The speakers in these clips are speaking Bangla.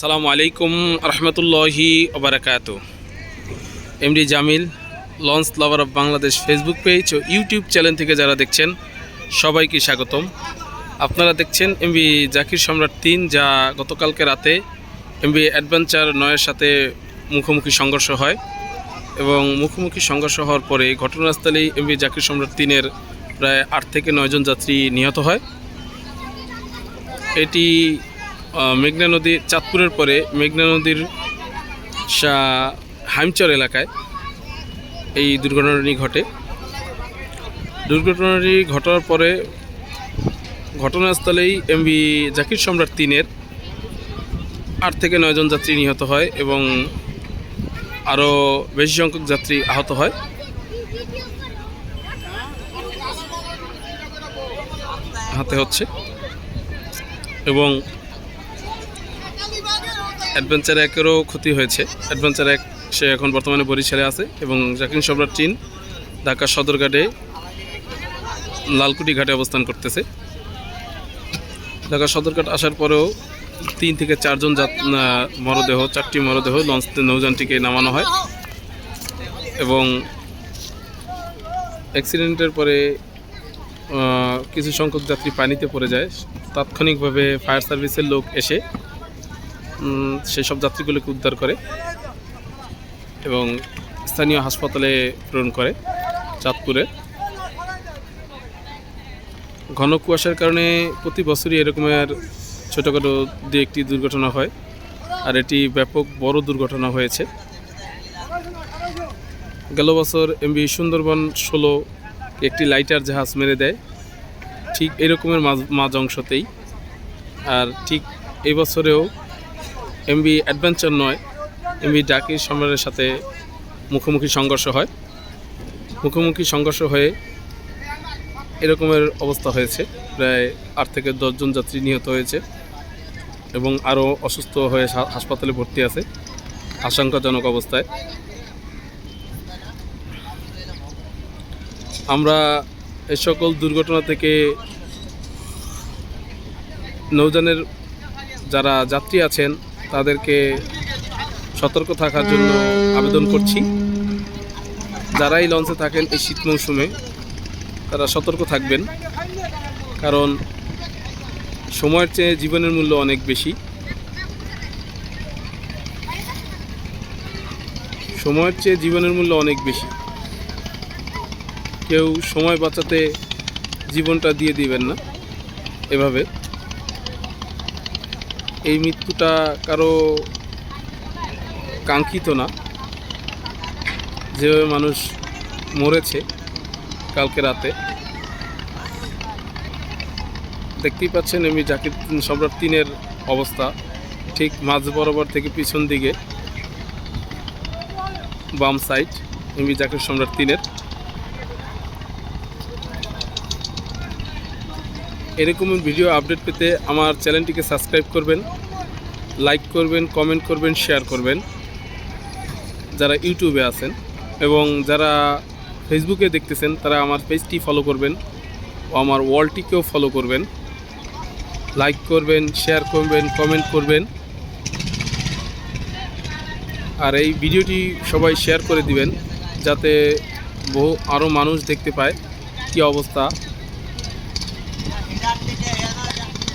সালামু আলাইকুম রহমতুল্লাহি ওবরাকাত MD Jamil, launch lover of Bangladesh Facebook page O YouTube channel থেকে যারা দেখছেন, সবাইকে স্বাগতম। আপনারা দেখছেন এমবি জাকির সম্রাট তিন, যা গতকালকে রাতে এমবি অ্যাডভেঞ্চার নয়ের সাথে মুখোমুখি সংঘর্ষ হয় এবং মুখোমুখি সংঘর্ষ হওয়ার পরে ঘটনাস্থলেই এমবি জাকির সম্রাট তিনের প্রায় আট থেকে নয়জন যাত্রী নিহত হয়। এটি মেঘনা নদী চাঁদপুরের পরে মেঘনা নদীর হাইমচর এলাকায় এই দুর্ঘটনাটি ঘটে। দুর্ঘটনাটি ঘটার পরে ঘটনাস্থলেই এমবি জাকির সম্রাট তিনের আট থেকে নয়জন যাত্রী নিহত হয় এবং আরও বেশি সংখ্যক যাত্রী আহত হয়। হাতে হচ্ছে। এবং অ্যাডভেঞ্চার একেরও ক্ষতি হয়েছে। অ্যাডভেঞ্চার এক সে এখন বর্তমানে বরিশালে আছে এবং জাকির সম্রাট চীন ঢাকা সদরঘাটে লালকুটি ঘাটে অবস্থান করতেছে। ঢাকা সদরঘাট আসার পরেও তিন থেকে চারজন মরদেহ, চারটি মরদেহ লঞ্চ নৌযানটিকে নামানো হয় এবং অ্যাক্সিডেন্টের পরে কিছু সংখ্যক যাত্রী পানিতে পড়ে যায়। তাৎক্ষণিকভাবে ফায়ার সার্ভিসের লোক এসে উম, সেই সব যাত্রীগুলোকে উদ্ধার করে এবং স্থানীয় হাসপাতালে প্রেরণ করে চাঁদপুরে। ঘন কুয়াশার কারণে প্রতি বছরই এরকমের ছোটোখাটো দু একটি দুর্ঘটনা হয় আর এটি ব্যাপক বড় দুর্ঘটনা হয়েছে। গেল বছর এমবি সুন্দরবন ষোলো একটি লাইটার জাহাজ মেরে দেয় ঠিক এরকমের মাঝ মাঝ অংশতেই। আর ঠিক এই বছরেও এমবি অ্যাডভেঞ্চার নয়। এমবি ডাকির সম্রাটের সাথে মুখোমুখি সংঘর্ষ হয়। মুখোমুখি সংঘর্ষ হয়ে এরকমের অবস্থা হয়েছে। প্রায় আট থেকে দশজন যাত্রী নিহত হয়েছে এবং আরও অসুস্থ হয়ে হাসপাতালে ভর্তি আছে। আশঙ্কাজনক অবস্থায়। আমরা এই সকল দুর্ঘটনা থেকে নৌযানের যারা যাত্রী আছেন তাদেরকে সতর্ক থাকার জন্য আবেদন করছি। যারাই লঞ্চে থাকেন এই শীত মৌসুমে, তারা সতর্ক থাকবেন। কারণ সময়ের চেয়ে জীবনের মূল্য অনেক বেশি। সময়ের চেয়ে জীবনের মূল্য অনেক বেশি। কেউ সময় বাঁচাতে জীবনটা দিয়ে দিবেন না। এভাবে। এই মৃত্যুটা কারও কাঙ্ক্ষিত না। যেভাবে মানুষ মরেছে কালকে রাতে। দেখতেই পাচ্ছেন এমনি জাকির সম্রাট তিনের অবস্থা। ঠিক মাঝ বরাবর থেকে পিছন দিকে বাম সাইড এমনি জাকির সম্রাট তিনের। এরকম ভিডিও আপডেট পেতে আমার চ্যানেলটিকে সাবস্ক্রাইব করবেন, লাইক করবেন, কমেন্ট করবেন, শেয়ার করবেন। যারা ইউটিউবে আছেন এবং যারা ফেসবুকে দেখতেছেন, তারা আমার পেজটি ফলো করবেন ও আমার ওয়ালটিকেও ফলো করবেন। লাইক করবেন, শেয়ার করবেন, কমেন্ট করবেন। আর এই ভিডিওটি সবাই শেয়ার করে দিবেন, যাতে বহু আরও মানুষ দেখতে পায় কী অবস্থা।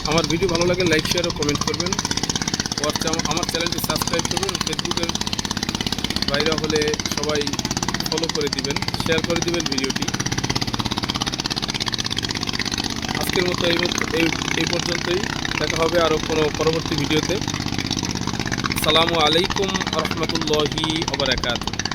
আমার ভিডিও ভালো লাগে লাইক শেয়ার ও কমেন্ট করবেন। আমার চ্যানেলটি সাবস্ক্রাইব করবেন ফেসবুকের বাইরে হলে সবাই ফলো করে দিবেন শেয়ার করে দিবেন ভিডিওটি আজকের মতো এই এই পর্যন্তই। দেখা হবে আরও কোনো পরবর্তী ভিডিওতে সালামু আলাইকুম রহমতুল্লাহি ওবরাকাতুহ